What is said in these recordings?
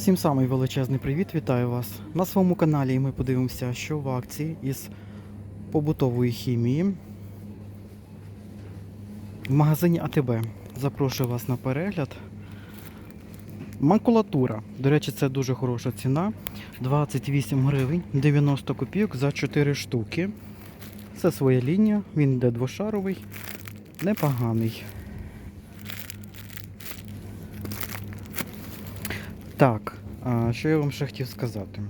Всім самий величезний привіт, вітаю вас. На своєму каналі ми подивимося, що в акції із побутової хімії в магазині АТБ. Запрошую вас на перегляд. Макулатура. До речі, це дуже хороша ціна. 28 гривень 90 копійок за 4 штуки. Це своя лінія, він йде двошаровий, непоганий. Так, а, що я вам ще хотів сказати?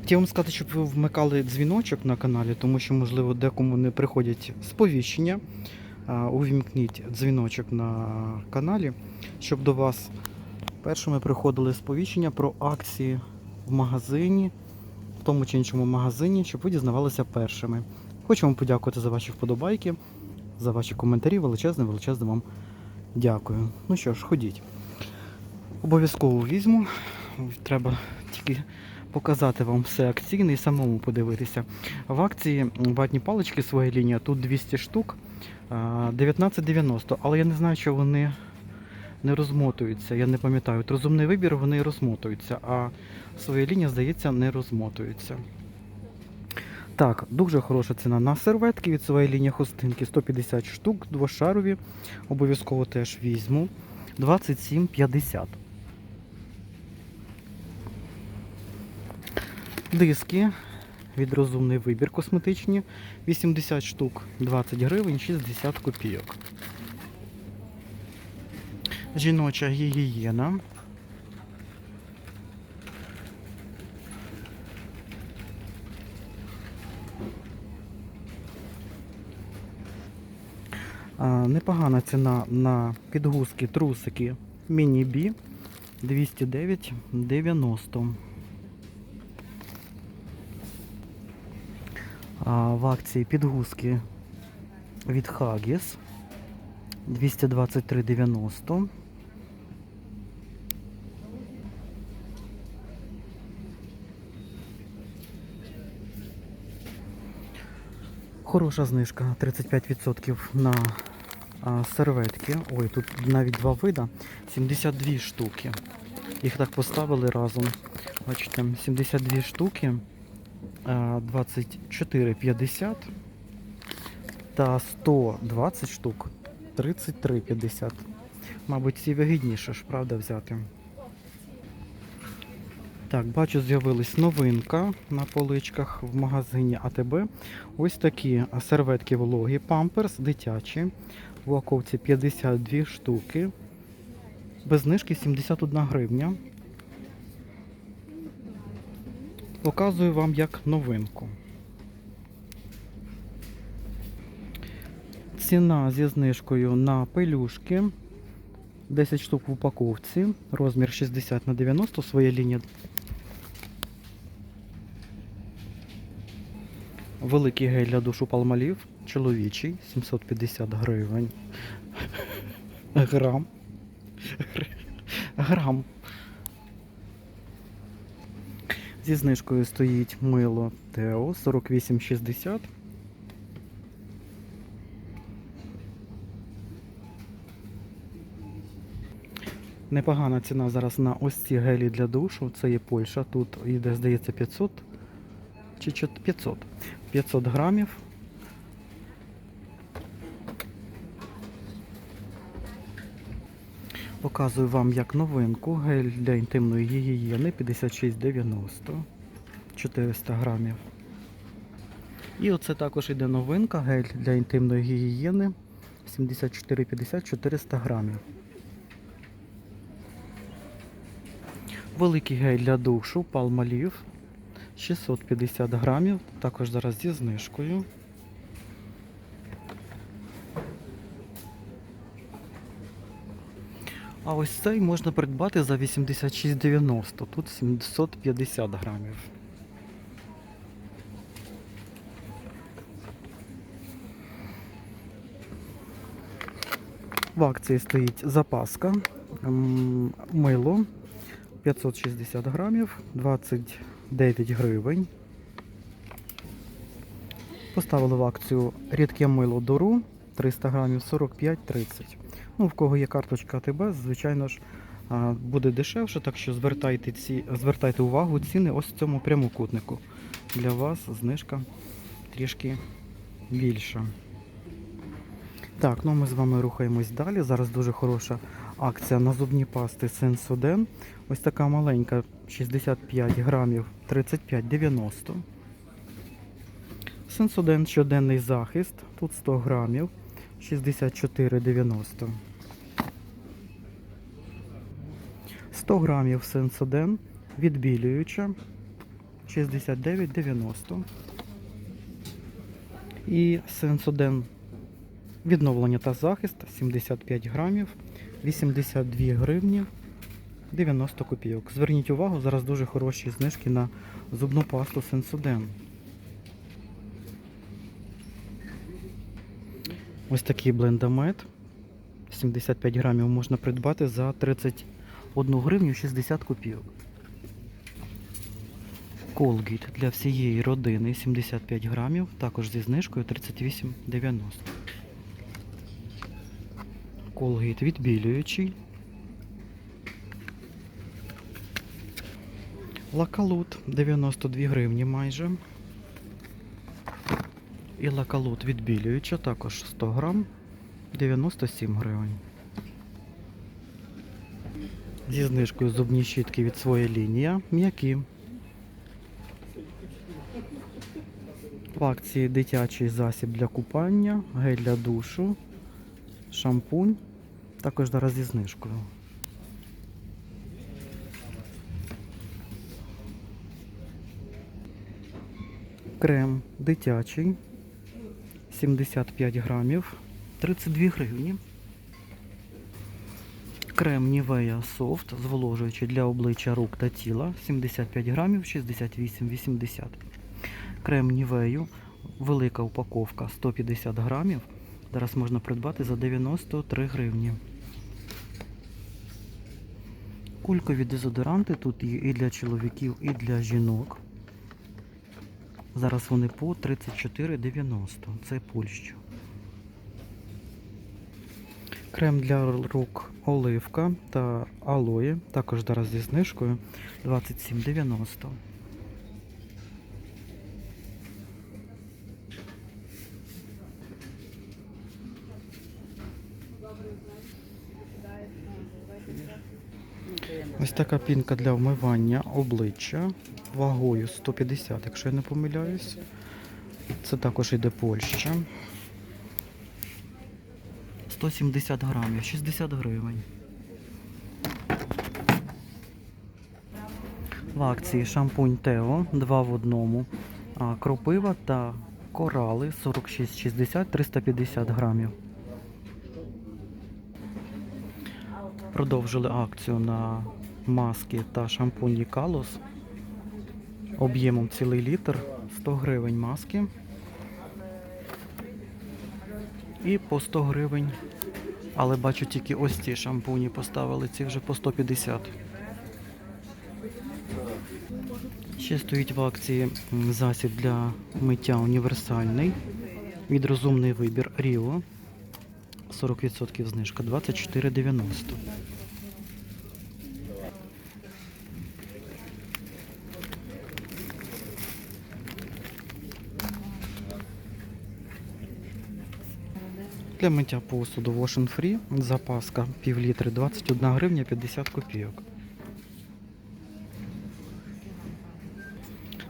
Хотів вам сказати, щоб ви вмикали дзвіночок на каналі, тому що, можливо, декому не приходять сповіщення. Увімкніть дзвіночок на каналі, щоб до вас першими приходили сповіщення про акції в магазині, в тому чи іншому магазині, щоб ви дізнавалися першими. Хочу вам подякувати за ваші вподобайки, за ваші коментарі. Величезне, величезне вам дякую. Ну що ж, ходіть. Обов'язково візьму. Треба тільки показати вам все акційне і самому подивитися. В акції ватні палички своя лінія, тут 200 штук, 19,90, але я не знаю, що вони не розмотуються. Я не пам'ятаю. От розумний вибір вони розмотуються, а своя лінія, здається, не розмотуються. Так, дуже хороша ціна на серветки від своєї лінії хустинки 150 штук, двошарові. Обов'язково теж візьму. 27,50. Диски від розумний вибір косметичні 80 штук 20 гривень 60 копійок. Жіноча гігієна. Непогана ціна на підгузки, трусики міні-бі 209,90. В акції підгузки від Haggis 223,90. Хороша знижка 35% на серветки. Ой, тут навіть два вида. 72 штуки. Їх так поставили разом. Бачите, 72 штуки. А, 24,50 та 120 штук 33,50. Мабуть, ці вигідніше ж, правда, взяти. Так, бачу, з'явилась новинка на поличках в магазині АТБ. Ось такі серветки вологі, памперс дитячі. В упаковці 52 штуки. Без знижки 71 гривня. Показую вам як новинку. Ціна зі знижкою на пелюшки. 10 штук в упаковці. Розмір 60 на 90, своя лінія. Великий гель для душу палмалів. Чоловічий 750 гривень. Грам. Грам. Зі знижкою стоїть мило Тео 48,60. Непогана ціна зараз на ось ці гелі для душу. Це є Польща. Тут йде, здається, 500 чи 500. 500 грамів. Показую вам як новинку. Гель для інтимної гігієни 56,90. 400 грамів. І оце також йде новинка. Гель для інтимної гігієни 74,50 400 грамів. Великий гель для душу Palmolive 650 грамів. Також зараз зі знижкою. А ось цей можна придбати за 86,90. Тут 750 грамів. В акції стоїть запаска, мило 560 грамів, 29 гривень. Поставили в акцію рідке мило Дору 300 грамів 45-30. Ну, в кого є карточка АТБ, звичайно ж, буде дешевше, так що звертайте, ці, звертайте увагу ціни ось в цьому прямокутнику. Для вас знижка трішки більша. Так, ну ми з вами рухаємось далі. Зараз дуже хороша акція на зубні пасти Сенсоден. Ось така маленька 65 грамів 35,90. Сенсоден щоденний захист. Тут 100 грамів 64,90. 100 грамів Сенсоден відбілююча 69,90. І Сенсоден відновлення та захист 75 грамів 82 гривні 90 копійок. Зверніть увагу, зараз дуже хороші знижки на зубну пасту Сенсоден. Ось такий блендомет. 75 грамів можна придбати за 31 гривню 60 копійок. Колгейт для всієї родини 75 грамів, також зі знижкою 38,90. Колгейт відбілюючий. Лакалут 92 гривні майже. І лакалут відбілююча, також 100 грам 97 гривень. Зі знижкою зубні щітки від своєї лінія м'які. В акції дитячий засіб для купання, гель для душу, шампунь. Також зараз зі знижкою. Крем дитячий 75 грамів 32 гривні. Крем Nivea Soft зволожуючий для обличчя рук та тіла 75 грамів 68,80. Крем Nivea велика упаковка 150 грамів. Зараз можна придбати за 93 гривні. Кулькові дезодоранти тут є і для чоловіків, і для жінок. Зараз вони по 34,90. Це Польща. Крем для рук оливка та алоє. Також зараз зі знижкою 27,90. Ось така пінка для вмивання обличчя вагою 150, якщо я не помиляюсь. Це також йде Польща. 170 грамів, 60 гривень. В акції шампунь Тео 2 в одному. А, кропива та корали 46,60 350 грамів. Продовжили акцію на маски та шампуні Калос об'ємом цілий літр 100 гривень маски. І по 100 гривень. Але бачу тільки ось ці шампуні поставили, ці вже по 150. Ще стоїть в акції засіб для миття універсальний. Від розумний вибір Ріо. 40% знижка 24,90. Для миття посуду Wash Free запаска пів літри 21 гривня 50 копійок.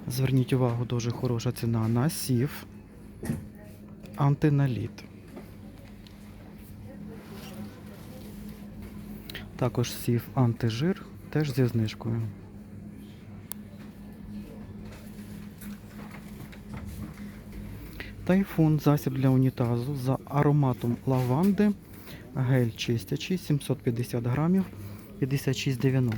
Зверніть увагу, дуже хороша ціна на сів антиналіт. Також сів антижир теж зі знижкою. Тайфун засіб для унітазу за ароматом лаванди. Гель чистячий 750 грамів 56,90.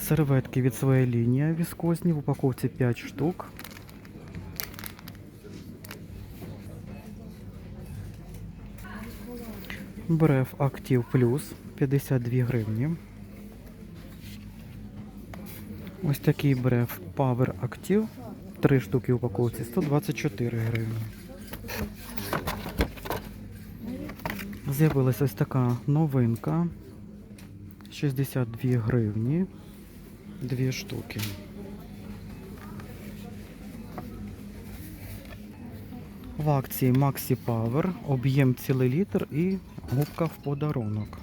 Серветки від своєї лінії віскозні в упаковці 5 штук. Бреф Актив Плюс 52 гривні. Ось такий бреф Power Active. Три штуки в упаковці 124 гривні. З'явилася ось така новинка. 62 гривні. Дві штуки. В акції Maxi Power, об'єм цілий літр і губка в подарунок.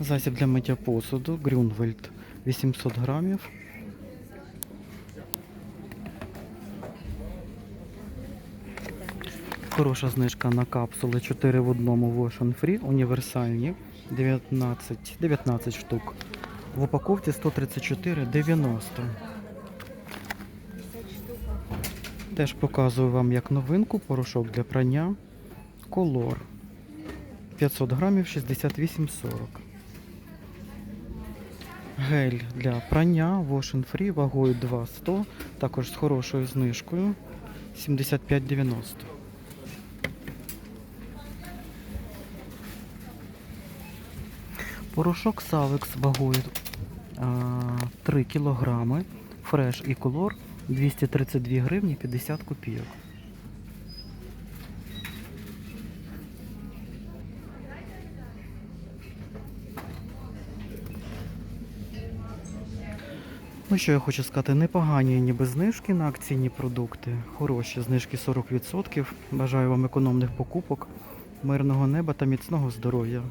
Засіб для миття посуду Грюнвельд 800 грамів. Хороша знижка на капсули 4 в одному Wash on Free універсальні 19, 19 штук. В упаковці 134,90. Теж показую вам як новинку порошок для прання Color 500 грамів 68,40. Гель для прання Wash and Free вагою 2,100, також з хорошою знижкою 75,90. Порошок Салекс вагою 3 кілограми. Фреш і колор 232 гривні 50 копійок. Ну що я хочу сказати, непогані ніби знижки на акційні продукти. Хороші знижки 40%. Бажаю вам економних покупок, мирного неба та міцного здоров'я.